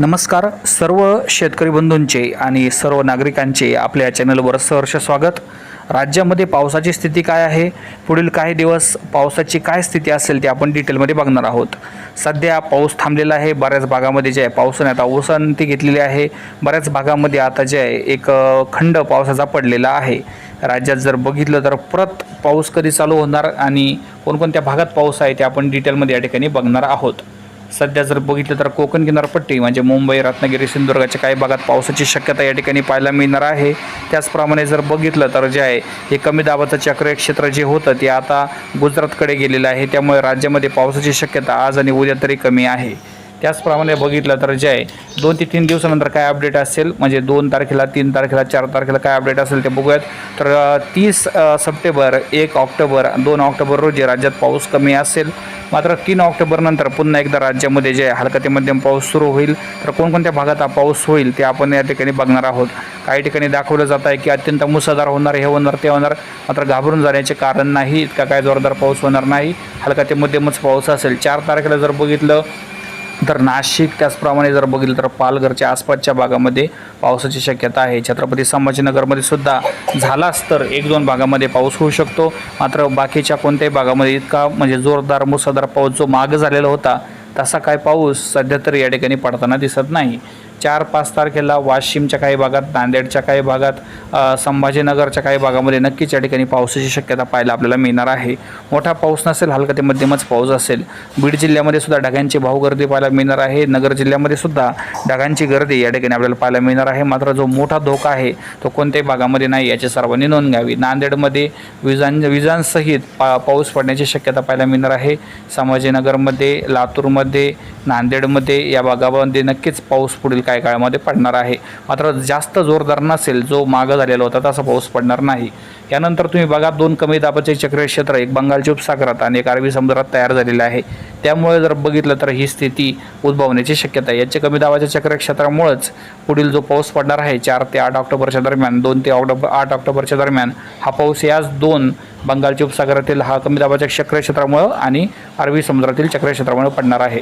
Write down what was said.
नमस्कार सर्व शेतकरी बंधूंचे आणि सर्व नागरिकांचे आपल्या चॅनलवर सहर्ष स्वागत. राज्यामध्ये पावसाची स्थिती काय आहे? पुढील काही दिवस पावसाची काय स्थिती असेल ते आपण डिटेलमध्ये बघणार आहोत. सध्या पाऊस थांबलेला आहे. बऱ्याच भागामध्ये जे आहे पावसाने आता ओसंती घेतलेली आहे. बऱ्याच भागामध्ये आता जे आहे एक खंड पावसाचा पडलेला आहे. राज्यात जर बघितलं तर परत पाऊस कधी चालू होणार आणि कोणकोणत्या भागात पाऊस आहे ते आपण डिटेलमध्ये या ठिकाणी बघणार आहोत. सध्या जर बघितलं तर कोकण किनारपट्टी म्हणजे मुंबई रत्नागिरी सिंधुदुर्गाच्या काही भागात पावसाची शक्यता या ठिकाणी पाहायला मिळणार आहे. त्याचप्रमाणे जर बघितलं तर जे आहे हे कमी दाबाचं चक्रीय क्षेत्र जे होतं ते आता गुजरातकडे गेलेलं आहे. त्यामुळे राज्यामध्ये पावसाची शक्यता आज आणि उद्या तरी कमी आहे. त्याचप्रमाणे बघितलं तर जे आहे दोन ते तीन दिवसानंतर काय अपडेट असेल? म्हणजे दोन तारखेला तीन तारखेला चार तारखेला काय अपडेट असेल ते बघूयात. तर तीस सप्टेंबर एक ऑक्टोबर दोन ऑक्टोबर रोजी राज्यात पाऊस कमी असेल. मात्र तीन ऑक्टोबरनंतर पुन्हा एकदा राज्यामध्ये जे हलका ते मध्यम पाऊस सुरू होईल. तर कोणकोणत्या भागात हा पाऊस होईल ते आपण या ठिकाणी बघणार आहोत. काही ठिकाणी दाखवलं जात आहे की अत्यंत मुसळधार होणार हे होणार ते होणार. मात्र घाबरून जाण्याचे कारण नाही. इतका काय जोरदार पाऊस होणार नाही. हलका ते मध्यमच पाऊस असेल. चार तारखेला जर बघितलं तर नाशिक त्याचप्रमाणे जर बघितलं तर पालघरच्या आसपासच्या भागामध्ये पावसाची शक्यता आहे. छत्रपती संभाजीनगरमध्ये सुद्धा झालाच तर एक दोन भागामध्ये पाऊस होऊ शकतो. मात्र बाकीच्या कोणत्याही भागामध्ये इतका म्हणजे जोरदार मुसळधार पाऊस जो मागं झालेला होता तसा काय पाऊस सध्या तरी या ठिकाणी पडताना दिसत नाही. चार पाच तारखेला वाशिमच्या काही भागात नांदेडच्या काही भागात संभाजीनगरच्या काही भागामध्ये नक्कीच या ठिकाणी पावसाची शक्यता पाहायला आपल्याला मिळणार आहे. मोठा पाऊस नसेल हलका ते मध्यमच पाऊस असेल. बीड जिल्ह्यामध्ये सुद्धा ढगांची भाऊ गर्दी पाहायला मिळणार आहे. नगर जिल्ह्यामध्ये सुद्धा ढगांची गर्दी या ठिकाणी आपल्याला पाहायला मिळणार आहे. मात्र जो मोठा धोका आहे तो कोणत्याही भागामध्ये नाही याची सर्वांनी नोंद घ्यावी. नांदेडमध्ये विजां विजांसहित पा पाऊस पडण्याची शक्यता पाहायला मिळणार आहे. संभाजीनगरमध्ये लातूरमध्ये नांदेडमध्ये या भागामध्ये नक्कीच पाऊस पुढील काही काळामध्ये पडणार आहे. मात्र जास्त जोरदार नसेल जो मागं झालेला होता तसा पाऊस पडणार नाही. यानंतर तुम्ही बघा दोन कमी दाबाचे चक्रीय क्षेत्र एक बंगालच्या उपसागरात आणि एक अरबी समुद्रात तयार झालेले आहे. त्यामुळे जर बघितलं तर ही स्थिती उद्भवण्याची शक्यता आहे. याच्या कमी दाबाच्या चक्रीय क्षेत्रामुळेच पुढील जो पाऊस पडणार आहे चार ते आठ ऑक्टोबरच्या दरम्यान दोन ते ऑक्टोबर आठ ऑक्टोबरच्या दरम्यान हा पाऊस याच दोन बंगालच्या उपसागरातील हा कमी दाबाच्या चक्रीय क्षेत्रामुळं आणि अरबी समुद्रातील चक्रीय क्षेत्रामुळे पडणार आहे.